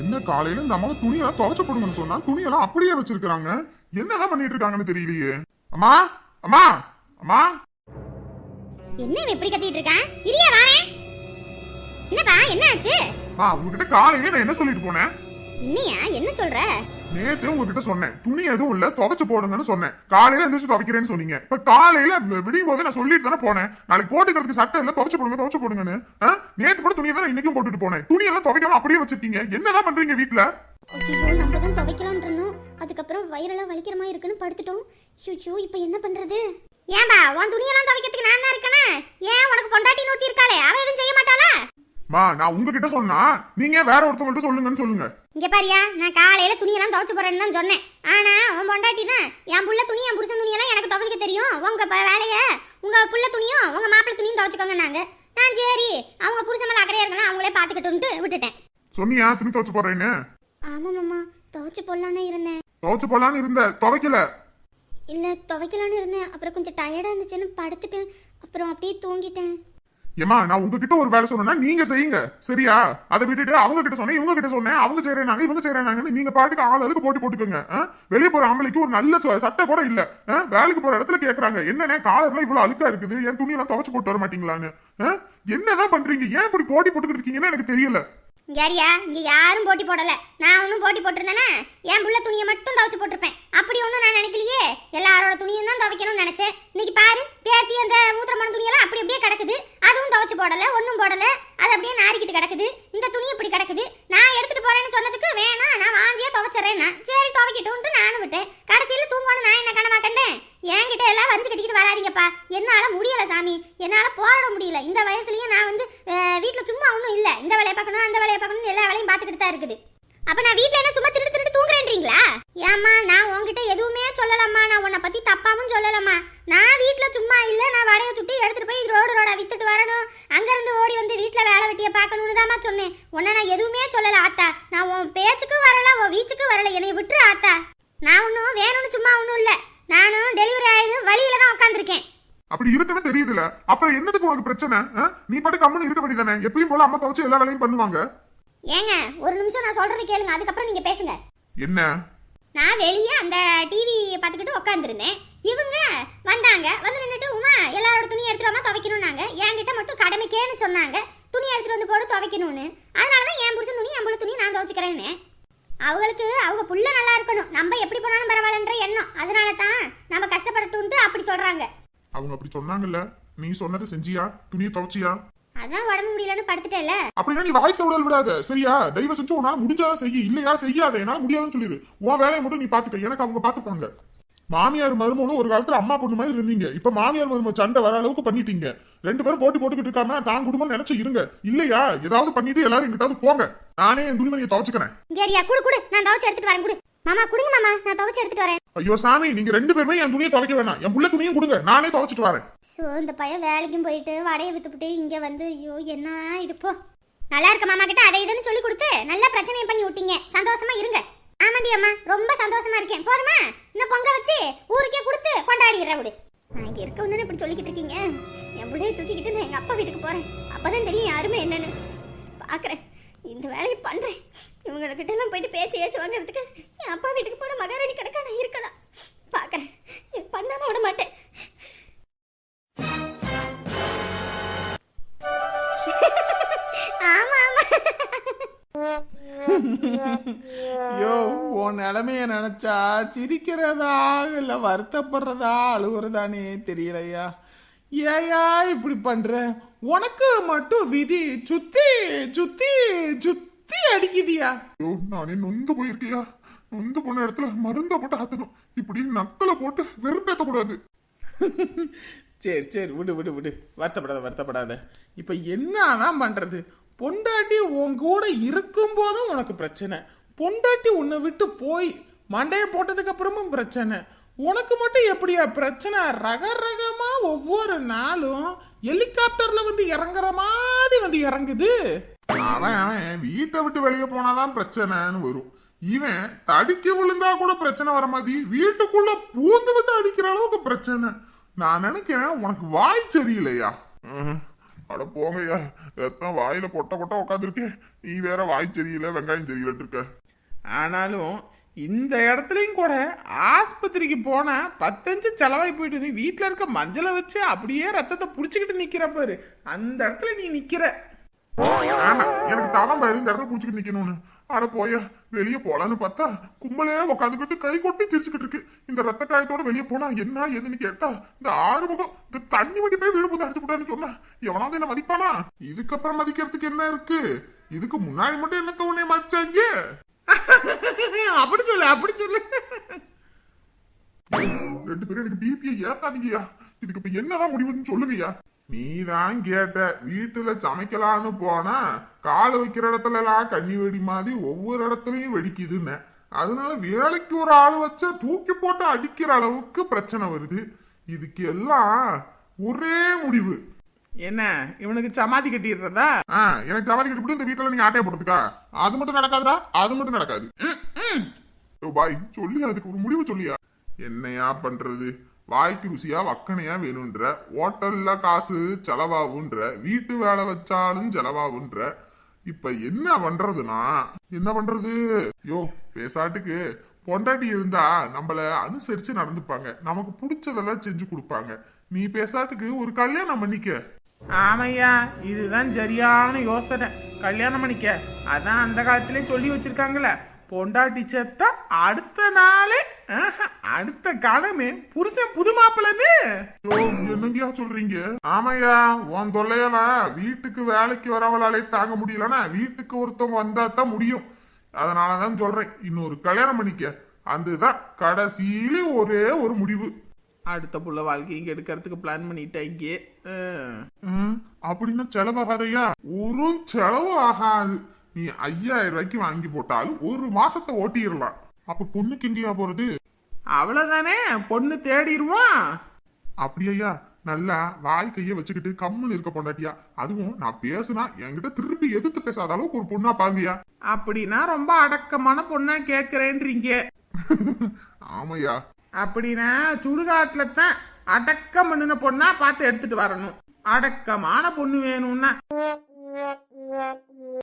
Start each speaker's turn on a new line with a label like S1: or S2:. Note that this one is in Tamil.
S1: என்ன காலையில இந்த அம்மா துணியெல்லாம் துவைச்சு போடுங்கன்னு சொன்னா துணியெல்லாம் அப்படியே வச்சிருக்காங்க என்னதான் பண்ணிட்டு இருக்காங்கன்னு தெரியலையே. அம்மா அம்மா அம்மா.
S2: என்ன இப்படி கத்திட்டு இருக்கான்? இரியா வாரேன் என்னப்பா என்ன ஆச்சு?
S1: அம்மா உங்ககிட்ட காலையில நான் என்ன சொல்லிட்டு போனேன்?
S2: என்னையா என்ன சொல்ற?
S1: நேத்து உங்ககிட்ட சொன்னேன். துணி எதுவும் இல்ல துவைச்சு போடுங்கன்னு சொன்னேன். காலையில எந்திரிச்சு துவைக்கிறேன்னு சொன்னீங்க. இப்ப காலையில விடியும் போது நான் சொல்லிட்டு தானே போனேன். நாளைக்கு போட்டுக்கிறதுக்கு சட்டை இல்ல துவைச்சு போடுங்க துவைச்சு போடுங்கன்னு? நேத்து கூட துணியை தான் இன்னைக்கும் போட்டுட்டு போனேன். துணியெல்லாம் துவைக்காம அப்படியே வச்சிருக்கீங்க. என்னதான் பண்றீங்க வீட்ல?
S2: ஐயோ நம்ம தான் துவைக்கலாம்னு இருந்தோம். அதுக்கப்புறம் வயிறெல்லாம் வலிக்கிற மாதிரி இருக்குன்னு படுத்துட்டோம். ஷூ இப்போ என்ன பண்றது? ஏன்பா உன் துணியெல்லாம் துவைக்கிறதுக்கு நான் தான் இருக்கனே ஏன் உனக்கு பொண்டாட்டி நோட்டி இருக்காளே அவ எதுவும் செய்ய மாட்டாளா
S1: மா நான் உங்ககிட்ட சொன்னா நீங்க வேற ஒருத்தவங்கள்ட்ட சொல்லுங்கன்னு சொல்லுங்க.
S2: இங்க பாரியா நான் காலையில துணியெல்லாம் துவைச்சு போறேன்னு தான் சொன்னேன். ஆனா உன் பொண்டாட்டி தான் என் புள்ள துணி என் புருஷன் துணியெல்லாம் எனக்கு துவைக்க தெரியும். உங்க வேலைய உங்க புள்ள துணியும் உங்க மாப்பிள்ளை துணியும் துவைச்சுக்கோங்க நாங்க. நான் சரி அவங்க புருஷன் மேல அக்கறையா இருக்கலாம் அவங்களே பாத்துக்கிட்டுன்ட்டு விட்டுட்டேன்.
S1: சொன்னியா துணி துவைச்சு போடுறேன்னு
S2: ஆமா மாமா துவைச்சு போடலான்னு இருந்தேன்.
S1: துவைச்சு போலான்னு இருந்த துவைக்கல.
S2: இல்ல துவைக்கலான்னு இருந்தேன். அப்புறம் கொஞ்சம் டயர்டா இருந்துச்சுன்னு படுத்துட்டேன். அப்புறம் அப்படியே தூங்கிட்டேன்.
S1: ஏமா நான் உங்ககிட்ட ஒரு வேலை சொன்னா நீங்க செய்யுங்க. சரியா? அதை விட்டுட்டு அவங்க கிட்ட சொன்னேன் இவங்க கிட்ட சொன்னேன் அவங்க செய்யறாங்க இவங்க செய்யறாங்கன்னு நீங்க பாட்டுக்கு ஆளுக்கு போட்டி போட்டுக்கோங்க. ஆ? போற ஆம்பளைக்கு ஒரு நல்ல ச- சட்டை கூட இல்ல. ஆ? வேலைக்கு போற இடத்துல கேக்குறாங்க என்னண்ணே காலர்லாம் இவ்வளவு அழுக்கா இருக்குது என் துணியெல்லாம் துவச்சு போட்டு வர மாட்டீங்களான்னு? ஆ? என்னதான் பண்றீங்க? ஏன் இப்படி போட்டி போட்டுக்கிட்டு இருக்கீங்கன்னு எனக்கு தெரியல.
S2: யாரியா இங்க யாரும் போட்டி போடல. நான் ஒன்றும் போட்டி போட்டிருந்தேனே? என் புள்ள துணியை மட்டும் துவைச்சு போட்டிருப்பேன். அப்படி ஒன்றும் நான் நினைக்கலையே. எல்லாரோட துணியும் தான் துவைக்கணும்னு நினைச்சேன். இன்னைக்கு பாரு பேத்தி அந்த மூத்திரமான துணியெல்லாம் அப்படி அப்படியே கிடக்குது அதுவும் துவைச்சு போடல ஒன்றும் போடல அது அப்படியே நாரிக்கிட்டு கிடக்குது இந்த துணி இப்படி கிடக்குது நான் எடுத்துட்டு போறேன்னு சொன்னதுக்கு வேணாம் நான் வாஞ்சியா துவைச்சிட்றேன்னா சரி துவைக்கட்டும்ட்டு நானும் விட்டேன் கடைசியில் தூங்கணும் நான் என்ன கனவா கண்டேன் என்கிட்ட எல்லாம் வஞ்சு கட்டிக்கிட்டு என்னால் என்னால முடியல சாமி. என்னால போராட முடியல. இந்த வயசுலயும் நான் வந்து வீட்டில் வீட்ல சும்மா ஒன்றும் இல்ல. இந்த வேலையை பார்க்கணும் அந்த வேலையை பார்க்கணும் எல்லா வேலையும் பார்த்துக்கிட்டு தான் இருக்குது. அப்ப நான் வீட்ல என்ன சும்மா திருட்டு திருட்டு தூங்குறேன்றீங்களா? ஏம்மா நான் உன்கிட்ட எதுவுமே சொல்லலாமா நான் உன்னை பத்தி தப்பாவும் சொல்லலாமா நான் வீட்ல சும்மா இல்ல. நான் வடையை சுட்டி எடுத்துட்டு போய் ரோடு ரோடா வித்துட்டு வரணும். அங்க இருந்து ஓடி வந்து வீட்ல வேலை வெட்டிய பார்க்கணும்னு தாம்மா சொன்னேன். உன்னை நான் எதுவுமே சொல்லல ஆத்தா. நான் உன் பேச்சுக்கும் வரல உன் வீச்சுக்கும் வரல. என்னை விட்டுரு ஆத்தா. நான் ஒன்றும் வேணும்னு சும்மா ஒன்றும் இல்லை. நானும் டெலிவரி ஆகி வழியில தான் உட்காந்துருக்கேன்
S1: அப்படி இருக்குன்னு தெரியுதுல. அப்புறம் என்னதுக்கு உனக்கு பிரச்சனை? நீ பாட்டு கம்முன்னு இருக்க வேண்டியதானே எப்பயும் போல அம்மா துவைச்சு எல்லா வேலையும் பண்ணுவாங்க.
S2: ஏங்க ஒரு நிமிஷம் நான் சொல்றதை கேளுங்க. அதுக்கப்புறம் நீங்க பேசுங்க.
S1: என்ன?
S2: நான் வெளியே அந்த டிவி பார்த்துக்கிட்டு உட்காந்துருந்தேன் இவங்க வந்தாங்க. வந்து நின்றுட்டு உமா எல்லாரோட துணி எடுத்துட்டு துவைக்கணும்னாங்க என்கிட்ட மட்டும் கடமைக்கேன்னு சொன்னாங்க. துணி எடுத்துட்டு வந்து போட்டு துவைக்கணும்னு. அதனால தான் என் புருஷன் துணி என் புள்ள துணி நான் துவைச்சுக்கிறேன்னு. அவங்களுக்கு அவங்க புள்ள நல்லா இருக்கணும். நம்ம எப்படி போனாலும் பரவாயில்லன்ற எண்ணம். அதனால தான் நம்ம கஷ்டப்படட்டும்ட்டு அப்படி சொல்றாங்க.
S1: அவங்க அப்படி சொன்னாங்கல்ல. நீ சொன்னதை செஞ்சியா? துணியை துவைச்சியா?
S2: அதான் உடம்பு முடியலன்னு படுத்துட்டேல்ல.
S1: அப்படின்னா நீ வாய்ஸ் விடல் விடாத. சரியா? தயவு செஞ்சு உன்னால முடிஞ்சா செய்ய இல்லையா செய்யாத. என்னால முடியாதுன்னு சொல்லிடு உன் வேலையை மட்டும் நீ பாத்துக்க எனக்கு அவங்க பாத்துப்பாங்க மாமியார் மருமகளும் ஒரு காலத்துல அம்மா பொண்ணு மாதிரி இருந்தீங்க. இப்ப மாமியார் மருமக சண்டை வர அளவுக்கு பண்ணிட்டீங்க. ரெண்டு பேரும் போட்டி போட்டுக்கிட்டு இருக்காம தான் குடும்பம் நினைச்சு இருங்க. இல்லையா? ஏதாவது பண்ணிட்டு எல்லாரும் எங்கிட்டாவது போங்க. நானே என் துணிமணியை துவைச்சுக்கிறேன்.
S2: சரியா குடு குடு. நான் துவைச்சு எடுத்துட்டு வரேன் குடு. மாமா குடுங்க மாமா நான் துவைச்சு எடுத்துட்டு வரேன்.
S1: ஐயோ சாமி நீங்க ரெண்டு பேருமே என் துணியை துவைக்க வேணாம். என் புள்ள துணியும் கொடுங்க. நானே துவைச்சிட்டு வரேன்.
S2: ஸோ இந்த பையன் வேலைக்கும் போயிட்டு வடையை வித்துப்புட்டு இங்க வந்து ஐயோ என்ன இது போ. நல்லா இருக்க மாமா கிட்ட அதை இதுன்னு சொல்லி கொடுத்து நல்ல பிரச்சனையை பண்ணி விட்டீங்க. சந்தோஷமா இருங்க. ஆமாண்டி அம்மா ரொம்ப சந்தோஷமா இருக்கேன். போதுமா? இன்னும் பொங்க வச்சு ஊருக்கே கொடுத்து கொண்டாடிடுறேன் விடு. நான் இங்க இருக்க வந்து இப்படி சொல்லிக்கிட்டு இருக்கீங்க. என் பிள்ளைய தூக்கிக்கிட்டு நான் எங்க அப்பா வீட்டுக்கு போறேன். அப்பதான் தெரியும் யாருமே என்னன்னு. பாக்குறேன். இந்த வேலையை பண்றேன். இவங்ககிட்ட எல்லாம் போயிட்டு பேச்சு ஏச்சு வாங்குறதுக்கு அப்பா வீட்டுக்கு போன மகாராணி கிடக்கா நான் இருக்கலாம். பாக்குறேன் இது பண்ணாம விட மாட்டேன்.
S3: யோ உன் நிலைமைய நினைச்சா சிரிக்கிறதா இல்ல வருத்தப்படுறதா அழுகுறதானே தெரியலையா? ஏயா இப்படி பண்ற? உனக்கு மட்டும் விதி சுத்தி சுத்தி சுத்தி அடிக்குதியா?
S1: நானே நொந்து போயிருக்கியா? நொந்து போன இடத்துல மருந்த போட்டு ஆத்தணும். இப்படி நக்கலை போட்டு வெறுப்பேத்த கூடாது
S3: சரி சரி விடு விடு விடு. வருத்தப்படாத வருத்தப்படாத. இப்ப என்னதான் பண்றது? பொண்டாட்டி உன் கூட இருக்கும் போதும் உனக்கு பிரச்சனை. பொண்டாட்டி உன்னை விட்டு போய் மண்டைய போட்டதுக்கு அப்புறமும் பிரச்சனை. உனக்கு மட்டும் எப்படியா பிரச்சனை? ரக ரகமா ஒவ்வொரு நாளும் ஹெலிகாப்டர்ல வந்து இறங்குற மாதிரி வந்து இறங்குது.
S1: அவன் அவன் வீட்டை விட்டு வெளியே போனாதான் பிரச்சனைன்னு வரும். இவன் தடிக்க விழுந்தா கூட பிரச்சனை வர மாதிரி வீட்டுக்குள்ள பூந்து வந்து அடிக்கிற அளவுக்கு பிரச்சனை. நான் நினைக்கிறேன் உனக்கு வாய் சரியில்லையா. அட போங்கய்யா ரத்தம் வாயில கொட்ட கொட்ட உட்காந்துருக்கேன் நீ வேற வாய் சரியில்லை வெங்காயம் சரியில்லைன்னு இருக்க.
S3: ஆனாலும் இந்த இடத்துலயும் கூட ஆஸ்பத்திரிக்கு போனா பத்தஞ்சு செலவாய் போயிட்டு வீட்டுல இருக்க மஞ்சளை வச்சு அப்படியே ரத்தத்தை புடிச்சுக்கிட்டு நிக்கிற பாரு. அந்த இடத்துல நீ நிக்கிற.
S1: ஆமா எனக்கு தவம் பாரு இந்த இடத்துல புடிச்சுக்கிட்டு நிக்கணும்னு. அட போய வெளியே போலான்னு பார்த்தா கும்பலே உட்காந்துக்கிட்டு கை கொட்டி சிரிச்சுக்கிட்டு இருக்கு. இந்த ரத்த காயத்தோட வெளியே போனா என்ன ஏதுன்னு கேட்டா இந்த ஆறுமுகம் இந்த தண்ணி வண்டி போய் வீடு போது அடிச்சு போட்டான்னு சொன்னா எவனாவது என்ன மதிப்பானா? இதுக்கப்புறம் மதிக்கிறதுக்கு என்ன இருக்கு? இதுக்கு முன்னாடி மட்டும் என்னத்த உன்னை மதிச்சாங்க?
S3: அப்படி சொல்லு அப்படி சொல்லு.
S1: ரெண்டு பேரும் எனக்கு பிபிஐ ஏத்தாதீங்கய்யா. இதுக்கு இப்ப என்னதான் முடிவுன்னு சொல்லுங்கய்யா. நீதான் கேட்ட வீட்டுல சமைக்கலான்னு போனா காலை வைக்கிற இடத்துல எல்லாம் கண்ணி வெடி மாதிரி ஒவ்வொரு இடத்துலயும் வெடிக்குதுன்னு. அதனால வேலைக்கு ஒரு ஆள் வச்சா தூக்கி போட்டு அடிக்கிற அளவுக்கு பிரச்சனை வருது. இதுக்கு எல்லாம் ஒரே முடிவு.
S3: என்ன இவனுக்கு சமாதி கட்டிடுறதா?
S1: ஆ, எனக்கு சமாதி கட்டி இந்த வீட்டுல நீங்க ஆட்டைய போட்டுக்கா. அது மட்டும் நடக்காதுடா அது மட்டும் நடக்காது. பாய் சொல்லி அதுக்கு ஒரு முடிவு சொல்லியா. என்னையா பண்றது? வாய்க்கு ருசியா வக்கனையா வேணும்ன்ற ஹோட்டல்ல காசு செலவாகுன்ற வீட்டு வேலை வச்சாலும் செலவாகுன்ற இப்ப என்ன பண்றதுனா என்ன பண்றது? யோ பேசாட்டுக்கு. பொண்டாட்டி இருந்தா நம்மள அனுசரிச்சு நடந்துப்பாங்க. நமக்கு பிடிச்சதெல்லாம் செஞ்சு கொடுப்பாங்க. நீ பேசாட்டுக்கு ஒரு கல்யாணம் பண்ணிக்க.
S3: ஆமையா இதுதான் சரியான யோசனை. கல்யாணம் பண்ணிக்க. அதான் அந்த காலத்திலே சொல்லி வச்சிருக்காங்களே பொண்டாட்டி செத்தா அடுத்த நாளே அடுத்த காலமே புருஷன் புது மாப்பிள்ளன்னு
S1: யோ, என்னங்கய்யா சொல்றீங்க? ஆமாய்யா உன் தொல்லையெல்லாம் வீட்டுக்கு வேலைக்கு வரவளாலே தாங்க முடியலனா வீட்டுக்கு ஒருத்தவங்க வந்தா தான் முடியும். அதனாலதான் சொல்றேன் இன்னொரு கல்யாணம் பண்ணிக்க. அதுதான் கடைசியில ஒரே ஒரு முடிவு.
S3: அடுத்த புள்ள வாழ்க்கையும் எடுக்கிறதுக்கு பிளான் பண்ணிட்டாங்க
S1: ம், அப்படின்னா செலவாகாதையா? ஒரு செலவு ஆகாது. நீ ஐயாயிரம் ரூபாய்க்கு வாங்கி போட்டாலும் ஒரு மாசத்தை ஓட்டிடலாம். அப்ப பொண்ணுக்கு எங்கேயா போறது?
S3: அவ்வளவுதானே? பொண்ணு தேடிடுவான்
S1: அப்படியா நல்லா வாய் கைய வச்சுக்கிட்டு கம்முன்னு இருக்க பொண்டாட்டியா. அதுவும் நான் பேசுனா என்கிட்ட திருப்பி எதிர்த்து பேசாத அளவுக்கு ஒரு பொண்ணா பாருங்கயா
S3: அப்படின்னா ரொம்ப அடக்கமான பொண்ணா கேட்கறேன்றீங்க
S1: ஆமையா.
S3: அப்படின்னா சுடுகாட்டுல தான் அடக்கம் பண்ணின பொண்ணா பார்த்து எடுத்துட்டு வரணும். அடக்கமான பொண்ணு வேணும்னா.